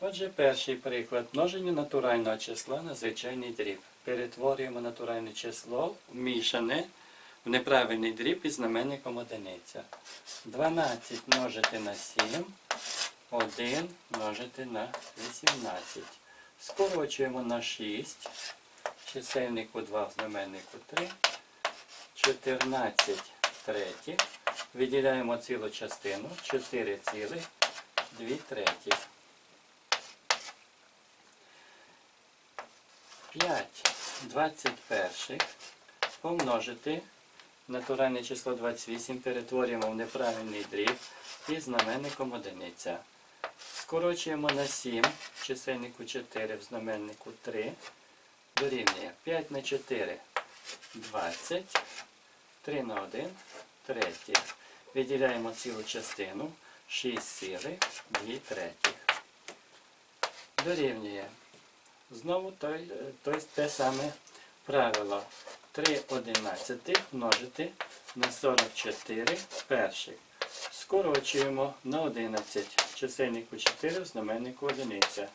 Отже, перший приклад. Множення натурального числа на звичайний дріб. Перетворюємо натуральне число в мішане в неправильний дріб із знаменником одиниця. 12 множити на 7, 1 множити на 18. Скорочуємо на 6, чисельнику 2 в знаменнику 3, 14 третіх. Виділяємо цілу частину 4 цілих 2 третіх. 5 21 помножити натуральне число 28 перетворюємо в неправильний дріб і знаменником одиниця. Скорочуємо на 7, в чисельнику 4, в знаменнику 3, дорівнює 5 на 4 20, 3 на 1 третіх. Виділяємо цілу частину 6 цілих 2 третіх. Дорівнює Знову той, той, те саме правило. 3 одинадцятих множити на 44 перших. Скорочуємо на 11. В чисельнику 4, в знаменнику одиниця.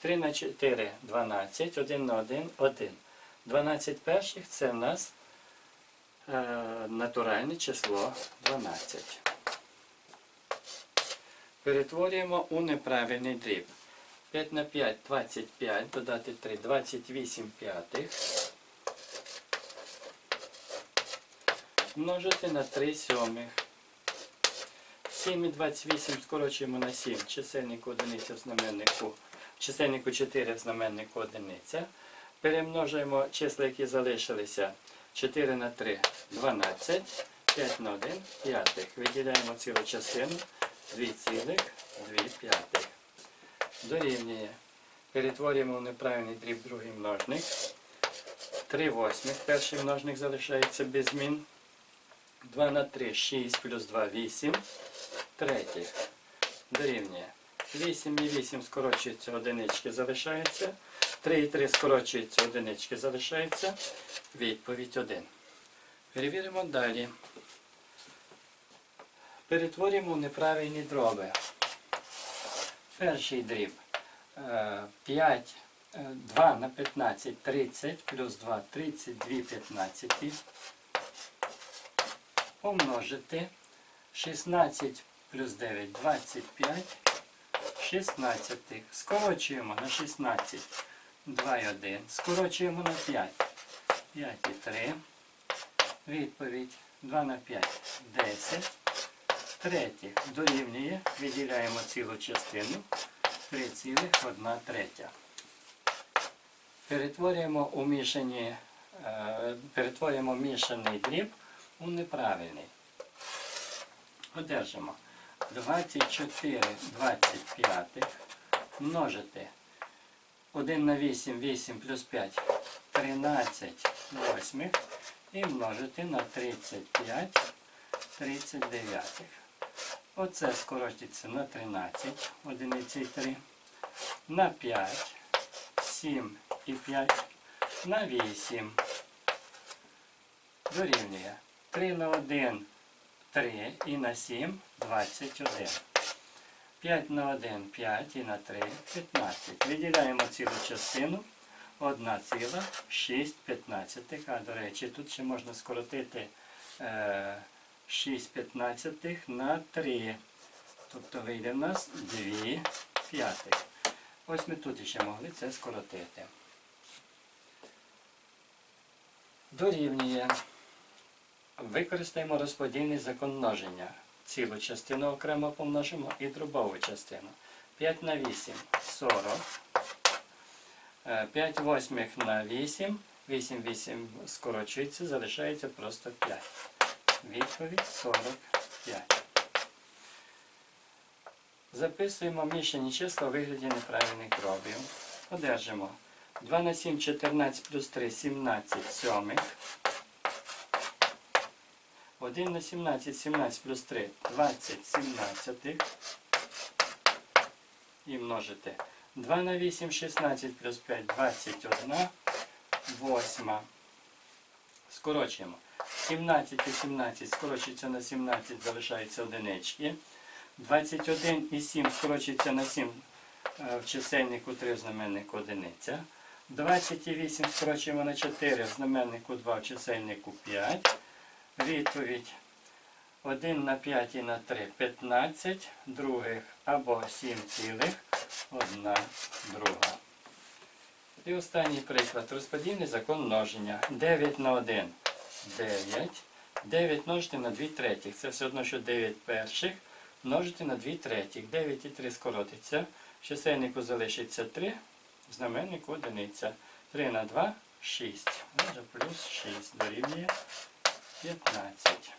3 на 4 12, 1 на 1 1. 12 перших це в нас е, натуральне число 12. Перетворюємо у неправильний дріб. 5 на 5 25, додати 3, 28 п'ятих. Множити на 3 сьомих. 7 і 28 скорочуємо на 7. Чисельник одиниця в знаменнику. Чисельнику 4 в знаменнику одиниця. Перемножуємо числа, які залишилися. 4 на 3 12, 5 на 1 п'ятих. Виділяємо цілу частину 2 цілих 2 п'ятих дорівнює. Перетворюємо в неправильний дріб другий множник. 3 восьмих. Перший множник залишається без змін. 2 на 3 6 плюс 2 8. Третіх. Дорівнює. 8 і 8 скорочується, одинички залишається. 3 і 3 скорочується, одинички залишається. Відповідь 1. Перевіримо далі. Перетворюємо в неправильні дроби. Перший дріб. Е, 5, е, 2 на 15, 30, плюс 2, 32 15. Помножити. 16 плюс 9, 25. 16. Скорочуємо на 16. 2 і 1. Скорочуємо на 5. 5 і 3. Відповідь 2 на 5, 10. Третє дорівнює, виділяємо цілу частину 3,1 третя. Перетворюємо у мішані, е, перетворюємо мішаний дріб у неправильний. Одержимо 24 25 множити 1 на 8, 8 плюс 5, 13 восьмих і множити на 35 39. Оце скоротиться на 13, одиниці і 3, на 5, 7 і 5, на 8. Дорівнює 3 на 1, 3 і на 7, 21. 5 на 1, 5 і на 3, 15. Виділяємо цілу частину. 1 ціла, 6 15. А, до речі, тут ще можна скоротити е, 6 п'ятнадцятих на 3. Тобто вийде в нас 2 п'ятих. Ось ми тут ще могли це скоротити. Дорівнює. Використаємо розподільний закон множення. Цілу частину окремо помножимо і дробову частину. 5 на 8 40. 5 восьмих на 8. 8 8 скорочується, залишається просто 5. Відповідь 45. Записуємо мішані числа у вигляді неправильних дробів. Одержимо 2 на 7, 14 плюс 3, 17 сьомих. 1 на 17, 17 плюс 3, 20 17. І множити. 2 на 8, 16 плюс 5, 21. Восьма. Скорочуємо. 17 і 17 скорочується на 17, залишається одинички. 21 і 7 скорочується на 7, е, в чисельнику 3 в знаменнику одиниця. 28 скорочуємо на 4 в знаменнику 2 в чисельнику 5. Відповідь 1 на 5 і на 3 15 других або 7 цілих 1 друга. І останній приклад. Розподільний закон множення. 9 на 1 9. 9 множити на 2 третіх. Це все одно, що 9 перших множити на 2 третіх. 9 і 3 скоротиться. В чисельнику залишиться 3, в знаменнику одиниця. 3 на 2 6. Отже, плюс 6 дорівнює 15.